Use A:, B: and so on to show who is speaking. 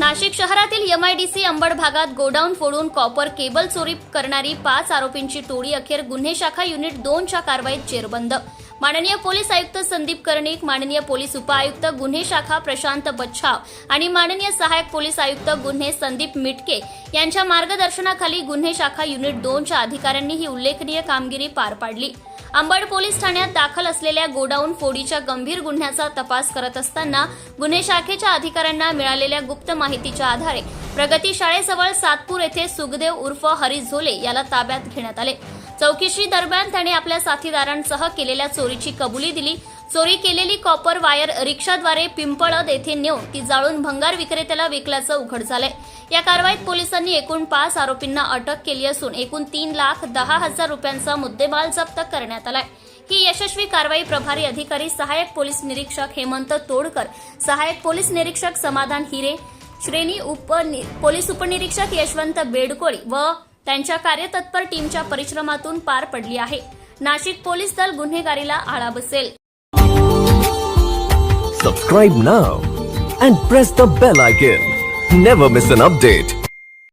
A: नाशिक शहरातील एमआयडीसी अंबड भागात गोडाऊन फोडून कॉपर केबल चोरी करणारी पाच आरोपींची टोळी अखेर गुन्हे शाखा युनिट दोनच्या कारवाईत चेरबंद माननीय पोलीस आयुक्त संदीप कर्णिक माननीय पोलीस उपआयुक्त गुन्हे शाखा प्रशांत बच्छाव आणि माननीय सहाय्यक पोलीस आयुक्त गुन्हे संदीप मिटके यांच्या मार्गदर्शनाखाली गुन्हे शाखा युनिट दोनच्या अधिकाऱ्यांनी ही उल्लेखनीय कामगिरी पार पाडली. अंबड पोलीस ठाण्यात दाखल असलेल्या गोडाऊन फोडीच्या गंभीर गुन्ह्याचा तपास करत असताना गुन्हे शाखेच्या अधिकाऱ्यांना मिळालेल्या गुप्त माहितीच्या आधारे प्रगती शाळेजवळ सातपूर येथे सुखदेव उर्फ हरी झोले याला ताब्यात घेण्यात आले. चौकशी दरम्यान त्याने आपल्या साथीदारांसह केलेल्या चोरीची कबुली दिली. चोरी केलेली कॉपर वायर रिक्षाद्वारे पिंपळद येथे नेऊन ती जाळून भंगार विक्रेत्याला विकल्याचं उघड झालंय. या कारवाईत पोलिसांनी एकूण पाच आरोपींना अटक केली असून एकूण तीन लाख दहा हजार रुपयांचा मुद्देमाल जप्त करण्यात आलाय. ही यशस्वी कारवाई प्रभारी अधिकारी सहाय्यक पोलीस निरीक्षक हेमंत तोडकर सहाय्यक पोलीस निरीक्षक समाधान हिरे श्रेणी उप पोलीस उपनिरीक्षक यशवंत बेडकोळी व त्यांच्या कार्यतत्पर टीमच्या परिश्रमातून पार पडली आहे. नाशिक पोलीस दल गुन्हेगारीला आळा बसेल.
B: Subscribe now and press the bell icon never miss an update